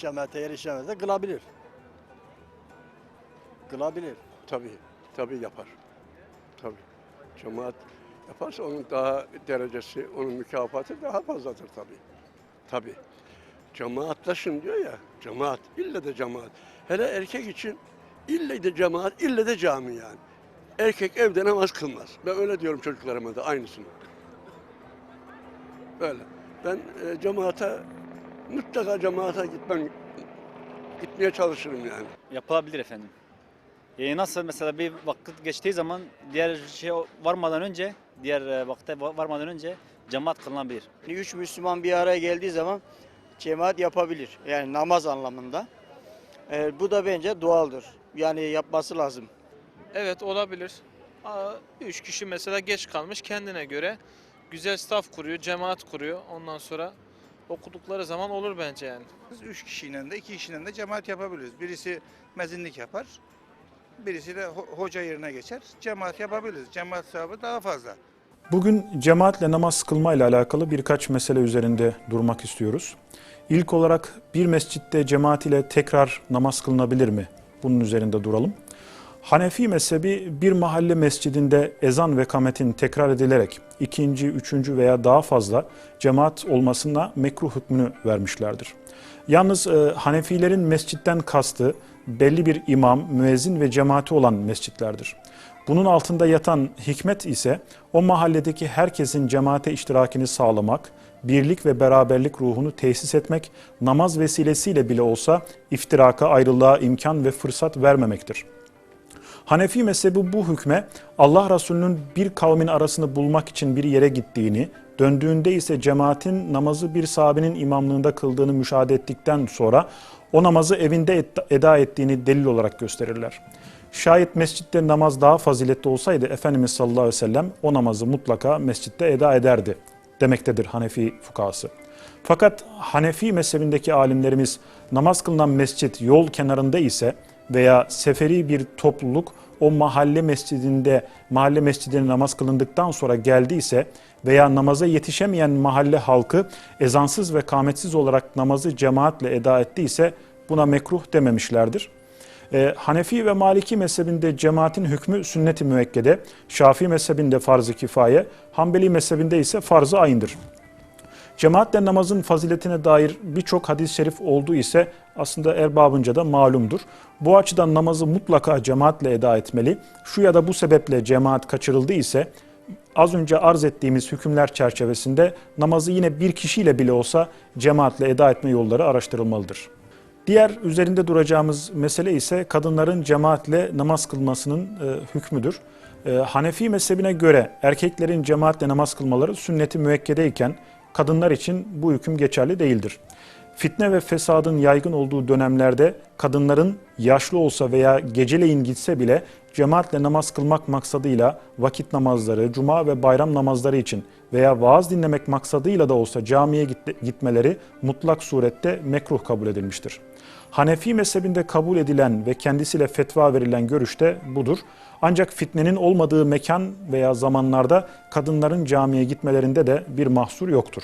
cemaate erişemezse kılabilir. Kılabilir. Tabii, tabii yapar. Tabii. Cemaat yaparsa onun daha derecesi, onun mükafatı daha fazladır tabii. Tabii. Cemaatlaşın diyor ya, cemaat, ille de cemaat. Hele erkek için ille de cemaat, ille de cami yani. Erkek evde namaz kılmaz. Ben öyle diyorum çocuklarıma da aynısını. Öyle. Ben e, cemaate, mutlaka cemaate gitmem, gitmeye çalışırım yani. Yapılabilir efendim. E, nasıl mesela bir vakit geçtiği zaman diğer şey varmadan önce, diğer e, vakte va- varmadan önce cemaat kılınabilir. Üç Müslüman bir araya geldiği zaman cemaat yapabilir. Yani namaz anlamında. Ee, bu da bence doğaldır. Yani yapması lazım. Evet olabilir. Aa, Üç kişi mesela geç kalmış kendine göre güzel staff kuruyor, cemaat kuruyor. Ondan sonra okudukları zaman olur bence yani. Biz üç kişinin de iki kişinin de cemaat yapabiliriz. Birisi mezinlik yapar, birisi de ho- hoca yerine geçer. Cemaat yapabiliriz. Cemaat sahibi daha fazla. Bugün cemaatle namaz kılma ile alakalı birkaç mesele üzerinde durmak istiyoruz. İlk olarak bir mescitte cemaat ile tekrar namaz kılınabilir mi? Bunun üzerinde duralım. Hanefi mezhebi bir mahalle mescidinde ezan ve kametin tekrar edilerek ikinci, üçüncü veya daha fazla cemaat olmasına mekruh hükmünü vermişlerdir. Yalnız e, Hanefilerin mescitten kastı belli bir imam, müezzin ve cemaati olan mescitlerdir. Bunun altında yatan hikmet ise o mahalledeki herkesin cemaate iştirakini sağlamak, birlik ve beraberlik ruhunu tesis etmek, namaz vesilesiyle bile olsa iftiraka, ayrılığa imkan ve fırsat vermemektir. Hanefi mezhebi bu hükme Allah Resulü'nün bir kavmin arasını bulmak için bir yere gittiğini, döndüğünde ise cemaatin namazı bir sahabenin imamlığında kıldığını müşahede ettikten sonra o namazı evinde eda ettiğini delil olarak gösterirler. Şayet mescitte namaz daha faziletli olsaydı Efendimiz sallallahu aleyhi ve sellem o namazı mutlaka mescitte eda ederdi demektedir Hanefi fukahası. Fakat Hanefi mezhebindeki alimlerimiz namaz kılınan mescit yol kenarında ise veya seferi bir topluluk o mahalle mescidinde mahalle mescidine namaz kılındıktan sonra geldiyse veya namaza yetişemeyen mahalle halkı ezansız ve kametsiz olarak namazı cemaatle eda ettiyse buna mekruh dememişlerdir. Ee, Hanefi ve Maliki mezhebinde cemaatin hükmü sünnet-i müekkede, Şafii mezhebinde farz-ı kifaye, Hanbeli mezhebinde ise farz-ı ayındır. Cemaatle namazın faziletine dair birçok hadis-i şerif olduğu ise aslında erbabınca da malumdur. Bu açıdan namazı mutlaka cemaatle eda etmeli. Şu ya da bu sebeple cemaat kaçırıldı ise az önce arz ettiğimiz hükümler çerçevesinde namazı yine bir kişiyle bile olsa cemaatle eda etme yolları araştırılmalıdır. Diğer üzerinde duracağımız mesele ise kadınların cemaatle namaz kılmasının e, hükmüdür. E, Hanefi mezhebine göre erkeklerin cemaatle namaz kılmaları sünneti müekkedeyken kadınlar için bu hüküm geçerli değildir. Fitne ve fesadın yaygın olduğu dönemlerde kadınların yaşlı olsa veya geceleyin gitse bile cemaatle namaz kılmak maksadıyla vakit namazları, cuma ve bayram namazları için veya vaaz dinlemek maksadıyla da olsa camiye git- gitmeleri mutlak surette mekruh kabul edilmiştir. Hanefi mezhebinde kabul edilen ve kendisiyle fetva verilen görüş de budur. Ancak fitnenin olmadığı mekan veya zamanlarda kadınların camiye gitmelerinde de bir mahsur yoktur.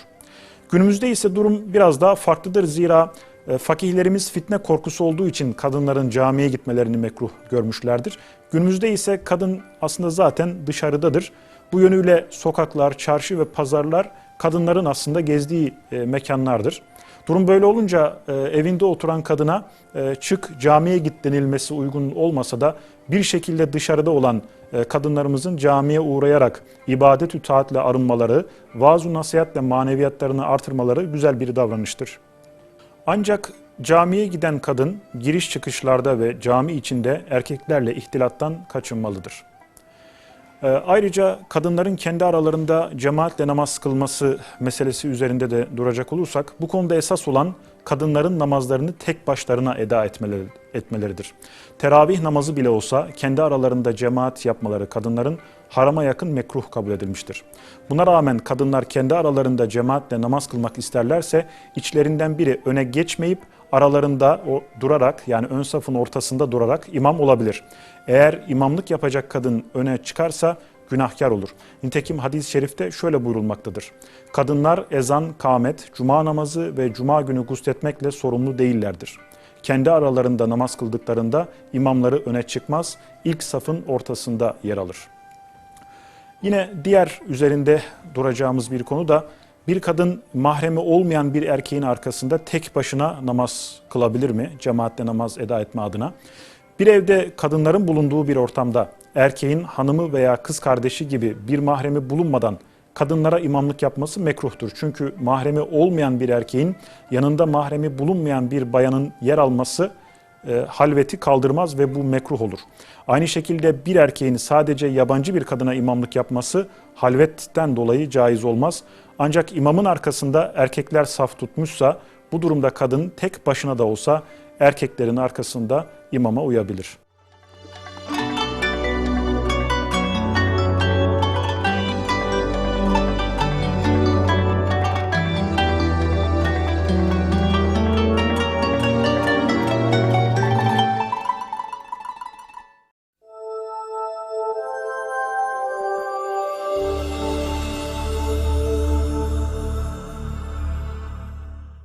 Günümüzde ise durum biraz daha farklıdır zira e, fakihlerimiz fitne korkusu olduğu için kadınların camiye gitmelerini mekruh görmüşlerdir. Günümüzde ise kadın aslında zaten dışarıdadır. Bu yönüyle sokaklar, çarşı ve pazarlar kadınların aslında gezdiği e, mekanlardır. Durum böyle olunca e, evinde oturan kadına e, çık camiye git denilmesi uygun olmasa da bir şekilde dışarıda olan e, kadınlarımızın camiye uğrayarak ibadet-ü taatle arınmaları, vaaz-ı nasihatle maneviyatlarını artırmaları güzel bir davranıştır. Ancak camiye giden kadın giriş çıkışlarda ve cami içinde erkeklerle ihtilattan kaçınmalıdır. Ee, Ayrıca kadınların kendi aralarında cemaatle namaz kılması meselesi üzerinde de duracak olursak bu konuda esas olan kadınların namazlarını tek başlarına eda etmeleri, etmeleridir. Teravih namazı bile olsa kendi aralarında cemaat yapmaları kadınların harama yakın mekruh kabul edilmiştir. Buna rağmen kadınlar kendi aralarında cemaatle namaz kılmak isterlerse içlerinden biri öne geçmeyip aralarında o durarak yani ön safın ortasında durarak imam olabilir. Eğer imamlık yapacak kadın öne çıkarsa günahkar olur. Nitekim hadis-i şerifte şöyle buyurulmaktadır. Kadınlar ezan, kâmet, cuma namazı ve cuma günü gusletmekle sorumlu değillerdir. Kendi aralarında namaz kıldıklarında imamları öne çıkmaz, ilk safın ortasında yer alır. Yine diğer üzerinde duracağımız bir konu da bir kadın mahremi olmayan bir erkeğin arkasında tek başına namaz kılabilir mi? Cemaatle namaz eda etme adına. Bir evde kadınların bulunduğu bir ortamda erkeğin hanımı veya kız kardeşi gibi bir mahremi bulunmadan kadınlara imamlık yapması mekruhtur. Çünkü mahremi olmayan bir erkeğin yanında mahremi bulunmayan bir bayanın yer alması e, halveti kaldırmaz ve bu mekruh olur. Aynı şekilde bir erkeğin sadece yabancı bir kadına imamlık yapması halvetten dolayı caiz olmaz. Ancak imamın arkasında erkekler saf tutmuşsa bu durumda kadın tek başına da olsa erkeklerin arkasında imama uyabilir.